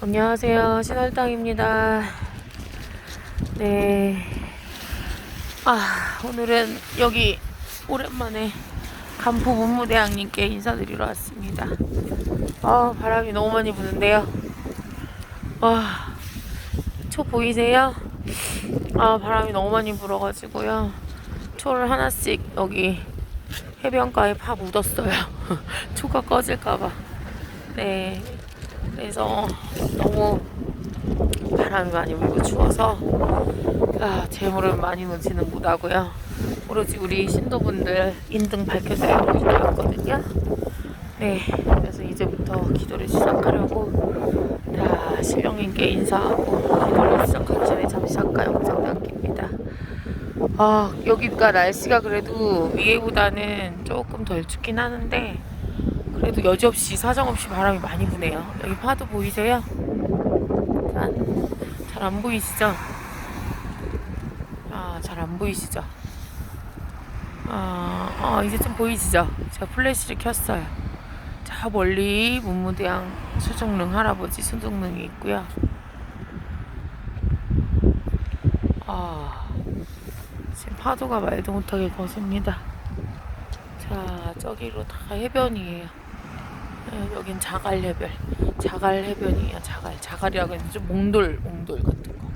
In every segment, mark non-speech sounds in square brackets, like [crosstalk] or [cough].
안녕하세요. 신월당입니다. 네. 아, 오늘은 여기 오랜만에 간포 문무대왕님께 인사드리러 왔습니다. 아, 바람이 너무 많이 부는데요. 와, 초 보이세요? 아, 바람이 너무 많이 불어가지고요. 초를 하나씩 여기 해변가에 파 묻었어요. [laughs] 초가 꺼질까봐. 네. 그래서 너무 바람이 많이 불고 추워서 아, 재물은 많이 놓지는 못하고요. 오로지 우리 신도분들 인등 밝혀줘야 되거든요. 네, 그래서 이제부터 기도를 시작하려고 다 신령님께 인사하고 기도를 시작하기 전에 잠시 잠깐 영상 남깁니다. 아, 여기가 날씨가 그래도 위에보다는 조금 덜 춥긴 하는데 그래도 여지없이 사정없이 바람이 많이 부네요. 여기 파도 보이세요? 잘 안 보이시죠? 아, 잘 안 보이시죠? 아, 아, 이제 좀 보이시죠? 제가 플래시를 켰어요. 저 멀리 문무대왕 수종릉 할아버지 수종릉이 있고요. 아, 지금 파도가 말도 못하게 거셉니다. 자, 저기로 다 해변이에요. 네, 여긴 자갈 해변. 자갈 해변이에요. 자갈. 자갈이라고 좀 몽돌, 몽돌 같은 거.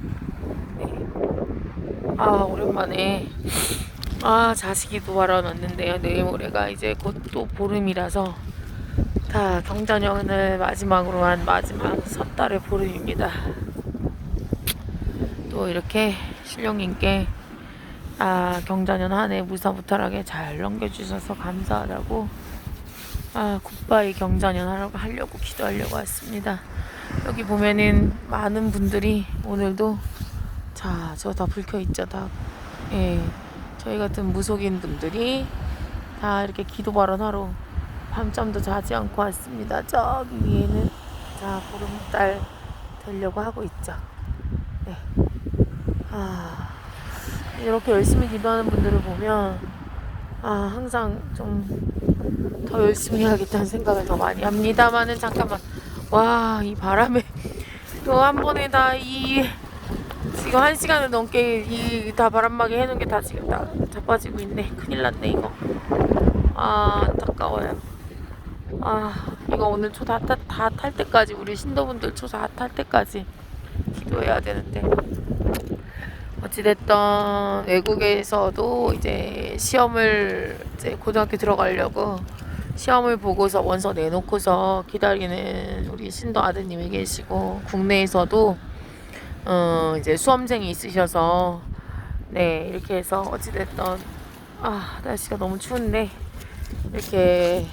네. 아, 오랜만에. 아, 자식이 도와러 왔는데요. 내일 모레가 이제 곧 또 보름이라서 다 경자년을 마지막으로 한 마지막 섣달의 보름입니다. 또 이렇게 신령님께 아, 경자년 한 해 무사무탈하게 잘 넘겨주셔서 감사하다고 아, 굿바이 경자년 하려고, 하려고 기도하려고 왔습니다. 여기 보면은 많은 분들이 오늘도 자, 저 다 불켜 있죠, 다. 예. 저희 같은 무속인 분들이 다 이렇게 기도 발언하러 밤잠도 자지 않고 왔습니다. 저기 위에는 자, 보름달 되려고 하고 있죠. 네. 아, 이렇게 열심히 기도하는 분들을 보면 아, 항상 좀 더 열심히 해야겠다는 생각을 더 많이 합니다만은 잠깐만. 와 이 바람에 [laughs] 또 한 번에 다 이 지금 한 시간을 넘게 이 다 바람막이 해놓은 게 다 지금 다 자빠지고 있네. 큰일 났네 이거. 아 안타까워요. 아 이거 오늘 초다탈 때까지 우리 신도분들 초다 탈 때까지 기도해야 되는데 어찌됐던 외국에서도 이제 시험을 이제 고등학교 들어가려고 시험을 보고서 원서 내놓고서 기다리는 우리 신도 아드님이 계시고 국내에서도 어 이제 수험생이 있으셔서 네 이렇게 해서 어찌됐던 아 날씨가 너무 추운데 이렇게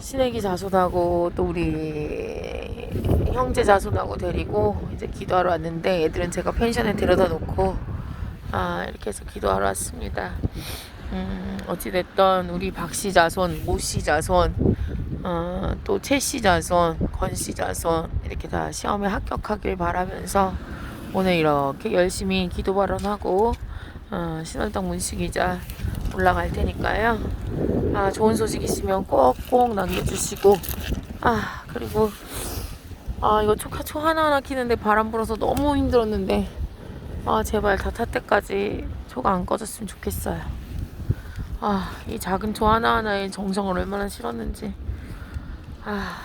신애기 자손하고 또 우리 형제 자손하고 데리고 이제 기도하러 왔는데 애들은 제가 펜션에 데려다 놓고 아 이렇게 해서 기도하러 왔습니다. 음 어찌됐던 우리 박씨 자손, 모씨 자손, 어, 또 최씨 자손, 건씨 자손 이렇게 다 시험에 합격하길 바라면서 오늘 이렇게 열심히 기도 발언하고 어, 신월당 문식이자 올라갈 테니까요. 아, 좋은 소식 있으면 꼭꼭 남겨주시고. 아 그리고 아 이거 초, 초 하나하나 키는데 바람 불어서 너무 힘들었는데. 아 제발 다 탈 때까지 초가 안 꺼졌으면 좋겠어요. 아 이 작은 초 하나하나에 정성을 얼마나 실었는지. 아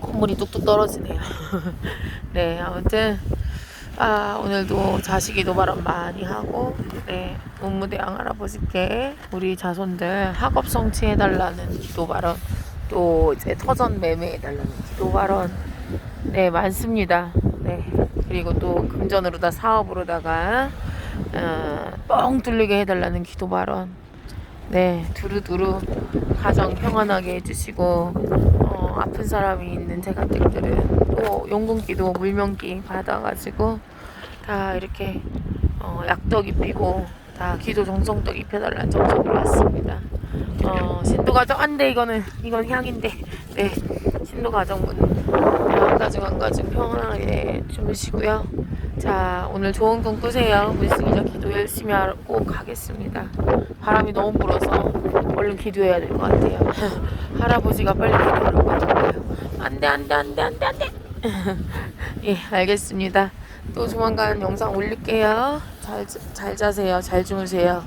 콧물이 뚝뚝 떨어지네요. [laughs] 네 아무튼 아 오늘도 자식이 도발은 많이 하고 네 문무대왕 할아버지께 우리 자손들 학업 성취해달라는 기도 발언 또 이제 터전 매매해달라는 기도 발언 네 많습니다. 네 그리고 또 금전으로다 사업으로다가 어, 뻥 뚫리게 해달라는 기도 발언 네 두루두루 가정 평안하게 해주시고 어, 아픈 사람이 있는 제가댁들은 또 용궁기도 물명기 받아가지고 다 이렇게 어, 약떡 입히고 다 기도 정성떡 입혀달라는 정성으로 왔습니다. 어, 신도 가정 안돼 이거는 이건 향인데 네 신도 가정분 한 가정 한 가정 평안하게 주무시고요. 자 오늘 좋은 꿈 꾸세요. 물쓰기자 기도 열심히 하고 가겠습니다. 바람이 너무 불어서 얼른 기도해야 될 것 같아요. [laughs] 할아버지가 빨리 기도하라고 하더라고요. 안 돼 안 돼 안 돼 안 돼 안 돼. [laughs] 예 알겠습니다. 또 조만간 영상 올릴게요. 잘 잘 자세요. 잘 주무세요.